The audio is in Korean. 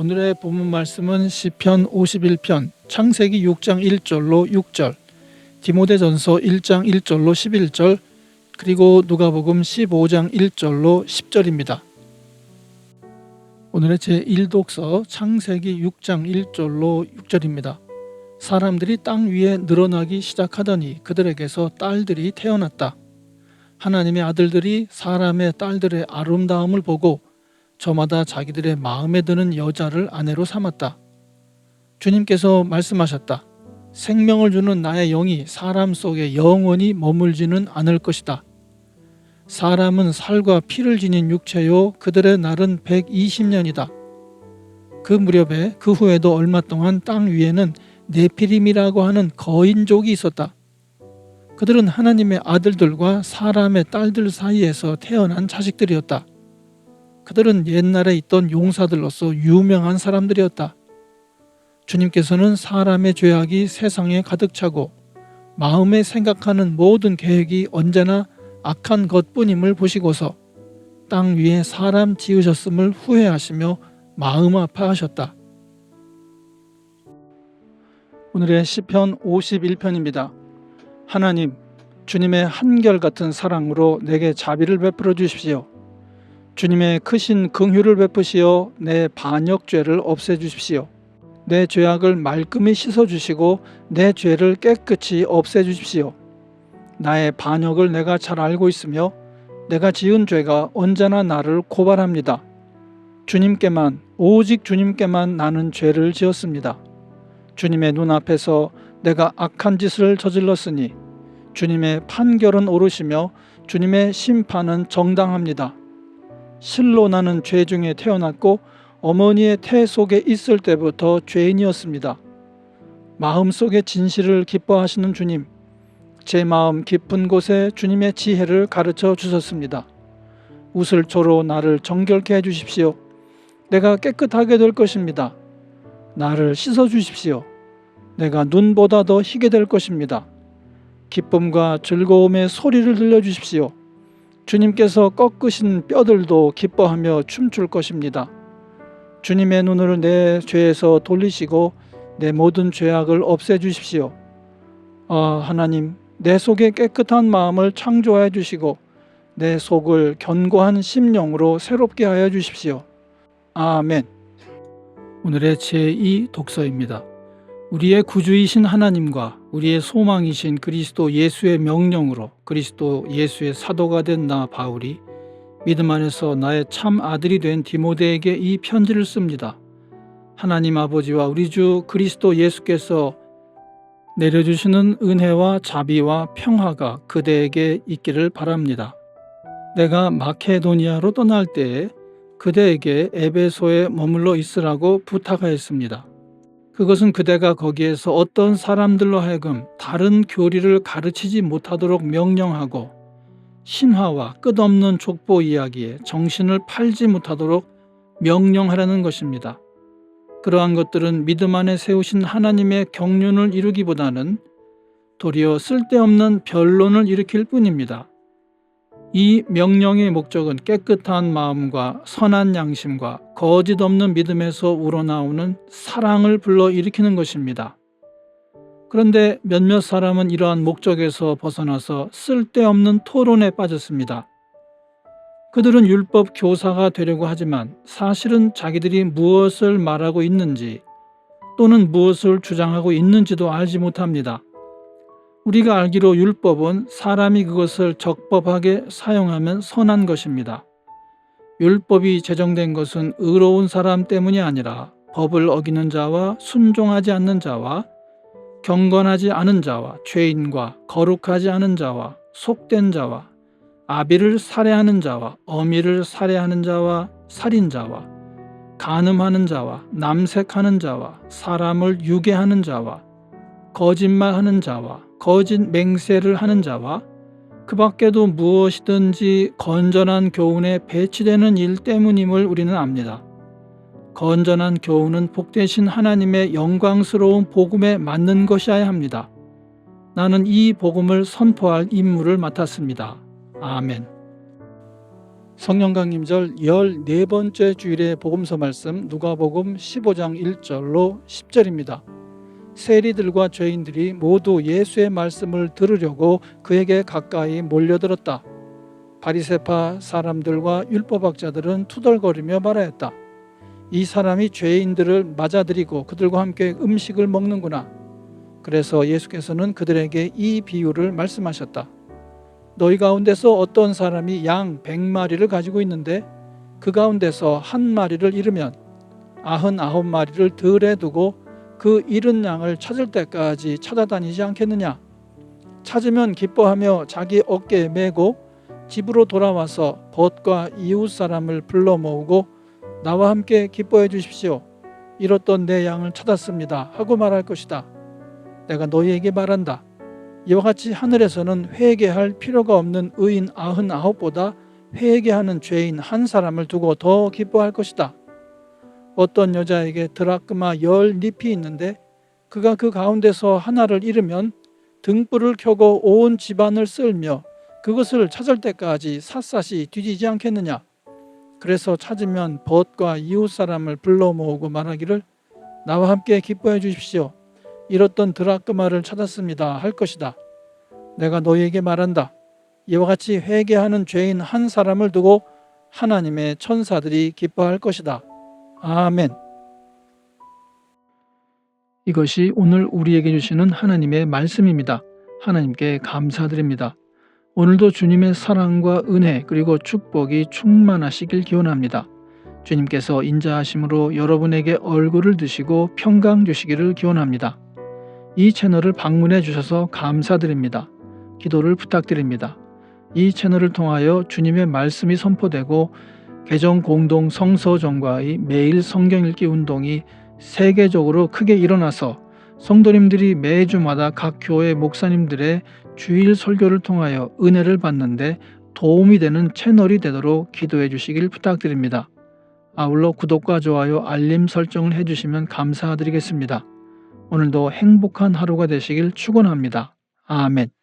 오늘의 본문 말씀은 시편 51편 창세기 6장 1절로 6절, 디모데전서 1장 1절로 11절, 그리고 누가복음 15장 1절로 10절입니다. 오늘의 제1독서 창세기 6장 1절로 6절입니다. 사람들이 땅 위에 늘어나기 시작하더니 그들에게서 딸들이 태어났다. 하나님의 아들들이 사람의 딸들의 아름다움을 보고 저마다 자기들의 마음에 드는 여자를 아내로 삼았다. 주님께서 말씀하셨다. 생명을 주는 나의 영이 사람 속에 영원히 머물지는 않을 것이다. 사람은 살과 피를 지닌 육체요 그들의 날은 120년이다. 그 무렵에 그 후에도 얼마 동안 땅 위에는 네피림이라고 하는 거인족이 있었다. 그들은 하나님의 아들들과 사람의 딸들 사이에서 태어난 자식들이었다. 그들은 옛날에 있던 용사들로서 유명한 사람들이었다. 주님께서는 사람의 죄악이 세상에 가득 차고 마음에 생각하는 모든 계획이 언제나 악한 것뿐임을 보시고서 땅 위에 사람 지으셨음을 후회하시며 마음 아파하셨다. 오늘의 시편 51편입니다. 하나님, 주님의 한결같은 사랑으로 내게 자비를 베풀어 주십시오. 주님의 크신 긍휼을 베푸시어 내 반역죄를 없애 주십시오. 내 죄악을 말끔히 씻어 주시고 내 죄를 깨끗이 없애 주십시오. 나의 반역을 내가 잘 알고 있으며 내가 지은 죄가 언제나 나를 고발합니다. 주님께만 오직 주님께만 나는 죄를 지었습니다. 주님의 눈앞에서 내가 악한 짓을 저질렀으니 주님의 판결은 옳으시며 주님의 심판은 정당합니다. 실로 나는 죄 중에 태어났고 어머니의 태 속에 있을 때부터 죄인이었습니다. 마음속의 진실을 기뻐하시는 주님, 제 마음 깊은 곳에 주님의 지혜를 가르쳐 주셨습니다. 우슬초로 나를 정결케 해 주십시오. 내가 깨끗하게 될 것입니다. 나를 씻어 주십시오. 내가 눈보다 더 희게 될 것입니다. 기쁨과 즐거움의 소리를 들려 주십시오. 주님께서 꺾으신 뼈들도 기뻐하며 춤출 것입니다. 주님의 눈을 내 죄에서 돌리시고 내 모든 죄악을 없애 주십시오. 아, 하나님, 내 속에 깨끗한 마음을 창조해 주시고 내 속을 견고한 심령으로 새롭게 하여 주십시오. 아멘. 오늘의 제2 독서입니다. 우리의 구주이신 하나님과 우리의 소망이신 그리스도 예수의 명령으로 그리스도 예수의 사도가 된 나 바울이 믿음 안에서 나의 참 아들이 된 디모데에게 이 편지를 씁니다. 하나님 아버지와 우리 주 그리스도 예수께서 내려주시는 은혜와 자비와 평화가 그대에게 있기를 바랍니다. 내가 마케도니아로 떠날 때에 그대에게 에베소에 머물러 있으라고 부탁하였습니다. 그것은 그대가 거기에서 어떤 사람들로 하여금 다른 교리를 가르치지 못하도록 명령하고 신화와 끝없는 족보 이야기에 정신을 팔지 못하도록 명령하라는 것입니다. 그러한 것들은 믿음 안에 세우신 하나님의 경륜을 이루기보다는 도리어 쓸데없는 변론을 일으킬 뿐입니다. 이 명령의 목적은 깨끗한 마음과 선한 양심과 거짓 없는 믿음에서 우러나오는 사랑을 불러일으키는 것입니다. 그런데 몇몇 사람은 이러한 목적에서 벗어나서 쓸데없는 토론에 빠졌습니다. 그들은 율법 교사가 되려고 하지만 사실은 자기들이 무엇을 말하고 있는지 또는 무엇을 주장하고 있는지도 알지 못합니다. 우리가 알기로 율법은 사람이 그것을 적법하게 사용하면 선한 것입니다. 율법이 제정된 것은 의로운 사람 때문이 아니라 법을 어기는 자와 순종하지 않는 자와 경건하지 않은 자와 죄인과 거룩하지 않은 자와 속된 자와 아비를 살해하는 자와 어미를 살해하는 자와 살인자와 간음하는 자와 남색하는 자와 사람을 유괴하는 자와 거짓말하는 자와 거짓 맹세를 하는 자와 그 밖에도 무엇이든지 건전한 교훈에 배치되는 일 때문임을 우리는 압니다. 건전한 교훈은 복되신 하나님의 영광스러운 복음에 맞는 것이어야 합니다. 나는 이 복음을 선포할 임무를 맡았습니다. 아멘. 성령 강림절 14번째 주일의 복음서 말씀 누가복음 15장 1절로 10절입니다. 세리들과 죄인들이 모두 예수의 말씀을 들으려고 그에게 가까이 몰려들었다. 바리새파 사람들과 율법학자들은 투덜거리며 말하였다. 이 사람이 죄인들을 맞아들이고 그들과 함께 음식을 먹는구나. 그래서 예수께서는 그들에게 이 비유를 말씀하셨다. 너희 가운데서 어떤 사람이 양 100마리를 가지고 있는데 그 가운데서 한 마리를 잃으면 아흔 아홉 마리를 들에 두고 그 잃은 양을 찾을 때까지 찾아다니지 않겠느냐? 찾으면 기뻐하며 자기 어깨에 메고 집으로 돌아와서 벗과 이웃 사람을 불러 모으고 나와 함께 기뻐해 주십시오. 잃었던 내 양을 찾았습니다. 하고 말할 것이다. 내가 너희에게 말한다. 이와 같이 하늘에서는 회개할 필요가 없는 의인 아흔 아홉보다 회개하는 죄인 한 사람을 두고 더 기뻐할 것이다. 어떤 여자에게 드라크마 열 잎이 있는데 그가 그 가운데서 하나를 잃으면 등불을 켜고 온 집안을 쓸며 그것을 찾을 때까지 샅샅이 뒤지지 않겠느냐. 그래서 찾으면 벗과 이웃 사람을 불러 모으고 말하기를 나와 함께 기뻐해 주십시오. 잃었던 드라크마를 찾았습니다. 할 것이다. 내가 너희에게 말한다. 이와 같이 회개하는 죄인 한 사람을 두고 하나님의 천사들이 기뻐할 것이다. 아멘. 이것이 오늘 우리에게 주시는 하나님의 말씀입니다. 하나님께 감사드립니다. 오늘도 주님의 사랑과 은혜 그리고 축복이 충만하시길 기원합니다. 주님께서 인자하심으로 여러분에게 얼굴을 드시고 평강 주시기를 기원합니다. 이 채널을 방문해 주셔서 감사드립니다. 기도를 부탁드립니다. 이 채널을 통하여 주님의 말씀이 선포되고 개정 공동 성서정과의 매일 성경 읽기 운동이 세계적으로 크게 일어나서 성도님들이 매주마다 각 교회 목사님들의 주일 설교를 통하여 은혜를 받는데 도움이 되는 채널이 되도록 기도해 주시길 부탁드립니다. 아울러 구독과 좋아요, 알림 설정을 해주시면 감사드리겠습니다. 오늘도 행복한 하루가 되시길 축원합니다. 아멘.